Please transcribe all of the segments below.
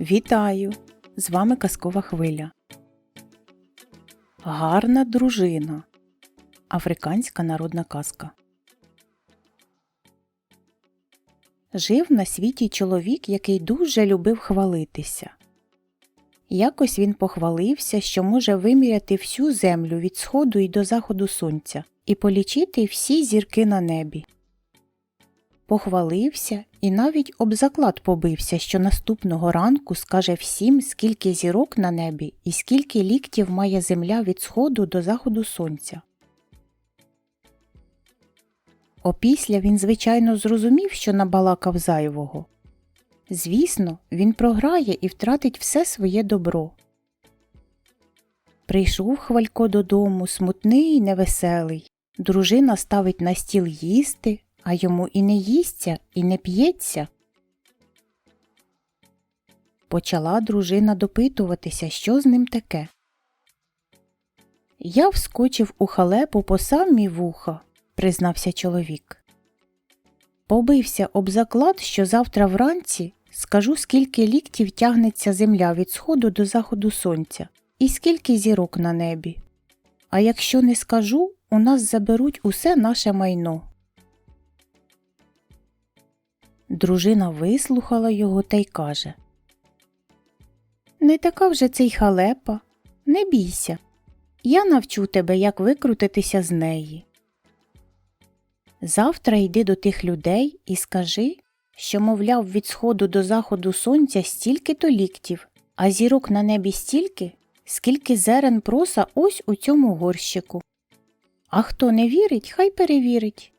Вітаю! З вами казкова хвиля. Гарна дружина. Африканська народна казка. Жив на світі чоловік, який дуже любив хвалитися. Якось він похвалився, що може виміряти всю землю від сходу і до заходу сонця і полічити всі зірки на небі. Похвалився і навіть об заклад побився, що наступного ранку скаже всім, скільки зірок на небі і скільки ліктів має земля від сходу до заходу сонця. Опісля він, звичайно, зрозумів, що набалакав зайвого. Звісно, він програє і втратить все своє добро. Прийшов хвалько додому, смутний і невеселий. Дружина ставить на стіл їсти, а йому і не їсться, і не п'ється. Почала дружина допитуватися, що з ним таке. Я вскочив у халепу по самі вуха, признався чоловік. Побився об заклад, що завтра вранці скажу, скільки ліктів тягнеться земля від сходу до заходу сонця, і скільки зірок на небі. А якщо не скажу, у нас заберуть усе наше майно. Дружина вислухала його та й каже Не така вже цей халепа, не бійся. Я навчу тебе, як викрутитися з неї. Завтра йди до тих людей і скажи, що, мовляв, від сходу до заходу сонця стільки то ліктів, а зірок на небі стільки, скільки зерен проса ось у цьому горщику. А хто не вірить, хай перевірить.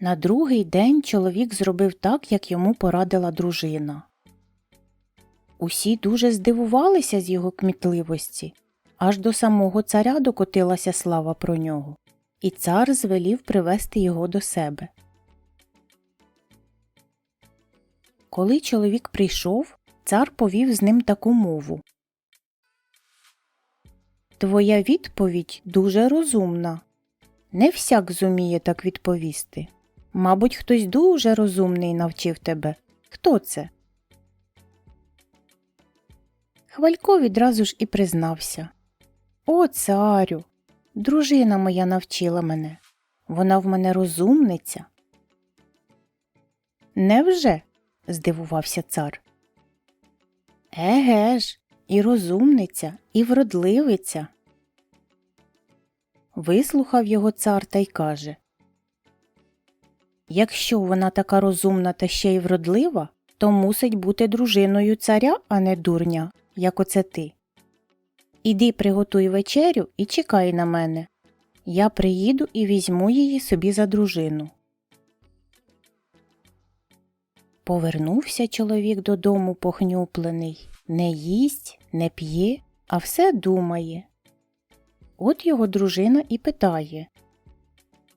На другий день чоловік зробив так, як йому порадила дружина. Усі дуже здивувалися з його кмітливості, аж до самого царя докотилася слава про нього, і цар звелів привести його до себе. Коли чоловік прийшов, цар повів з ним таку мову Твоя відповідь дуже розумна. Не всяк зуміє так відповісти. Мабуть, хтось дуже розумний навчив тебе. Хто це? Хвалько відразу ж і признався. О, царю, дружина моя навчила мене. Вона в мене розумниця. Невже? здивувався цар. Еге ж, і розумниця, і вродливиця. Вислухав його цар та й каже Якщо вона така розумна та ще й вродлива, то мусить бути дружиною царя, а не дурня, як оце ти. Іди приготуй вечерю і чекай на мене. Я приїду і візьму її собі за дружину. Повернувся чоловік додому похнюплений, не їсть, не п'є, а все думає. От його дружина і питає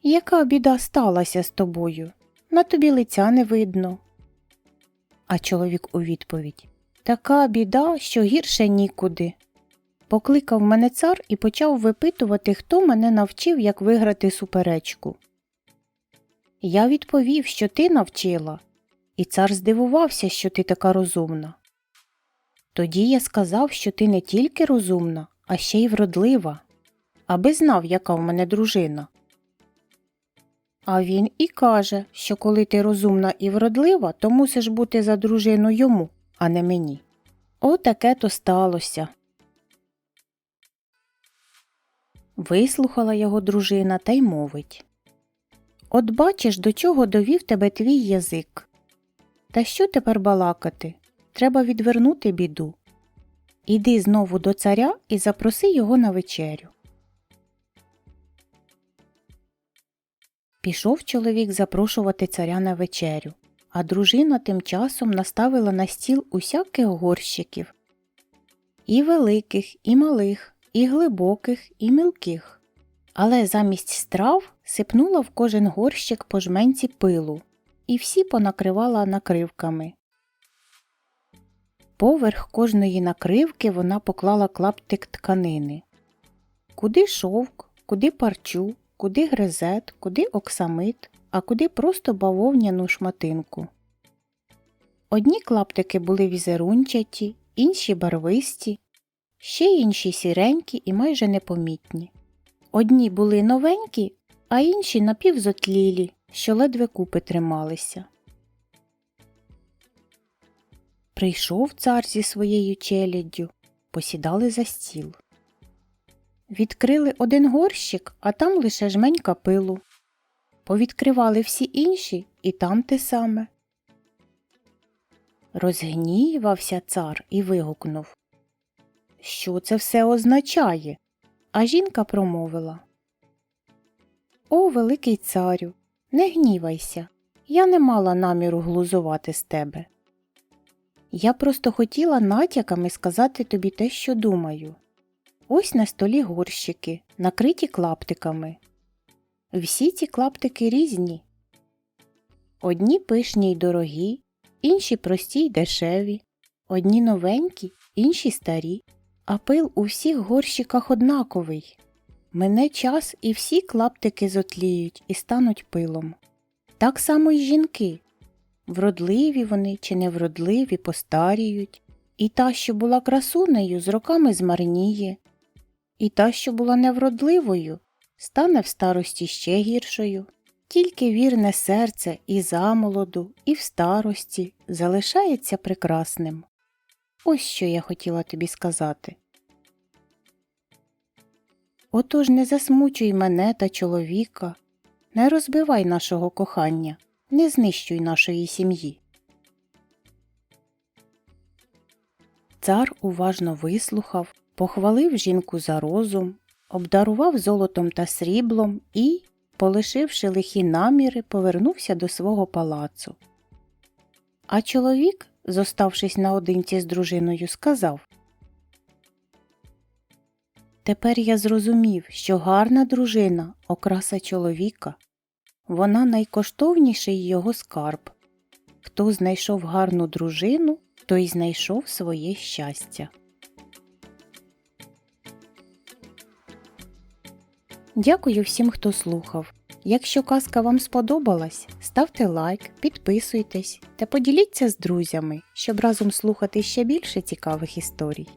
Яка біда сталася з тобою? На тобі лиця не видно. А чоловік у відповідь Така біда, що гірше нікуди. Покликав мене цар і почав випитувати, хто мене навчив, як виграти суперечку. Я відповів, що ти навчила, і цар здивувався, що ти така розумна. Тоді я сказав, що ти не тільки розумна, а ще й вродлива, аби знав, яка в мене дружина. А він і каже, що коли ти розумна і вродлива, то мусиш бути за дружину йому, а не мені. Отаке то сталося. Вислухала його дружина та й мовить От бачиш, до чого довів тебе твій язик. Та що тепер балакати? Треба відвернути біду. Іди знову до царя і запроси його на вечерю. Пішов чоловік запрошувати царя на вечерю, а дружина тим часом наставила на стіл усяких горщиків і великих, і малих, і глибоких, і мілких. Але замість страв сипнула в кожен горщик по жменці пилу і всі понакривала накривками. Поверх кожної накривки вона поклала клаптик тканини. Куди шовк, куди парчу, куди гризет, куди оксамит, а куди просто бавовняну шматинку. Одні клаптики були візерунчаті, інші барвисті, ще інші сіренькі і майже непомітні. Одні були новенькі, а інші напівзотлілі, що ледве купи трималися. Прийшов цар зі своєю челяддю, посідали за стіл. Відкрили один горщик, а там лише жменька пилу. Повідкривали всі інші, і там те саме. Розгнівався цар і вигукнув. Що це все означає? А жінка промовила. О, великий царю, не гнівайся, я не мала наміру глузувати з тебе. Я просто хотіла натяками сказати тобі те, що думаю. Ось на столі горщики, накриті клаптиками. Всі ці клаптики різні. Одні пишні й дорогі, інші прості й дешеві, одні новенькі, інші старі, а пил у всіх горщиках однаковий. Мине час і всі клаптики зотліють і стануть пилом. Так само й жінки. Вродливі вони чи невродливі постаріють, і та, що була красунею, з роками змарніє, і та, що була невродливою, стане в старості ще гіршою. Тільки вірне серце і замолоду, і в старості залишається прекрасним. Ось що я хотіла тобі сказати. Отож не засмучуй мене та чоловіка, не розбивай нашого кохання, не знищуй нашої сім'ї. Цар уважно вислухав, похвалив жінку за розум, обдарував золотом та сріблом і, полишивши лихі наміри, повернувся до свого палацу. А чоловік, зоставшись наодинці з дружиною, сказав Тепер я зрозумів, що гарна дружина окраса чоловіка. Вона найкоштовніший його скарб. Хто знайшов гарну дружину, той знайшов своє щастя. Дякую всім, хто слухав. Якщо казка вам сподобалась, ставте лайк, підписуйтесь та поділіться з друзями, щоб разом слухати ще більше цікавих історій.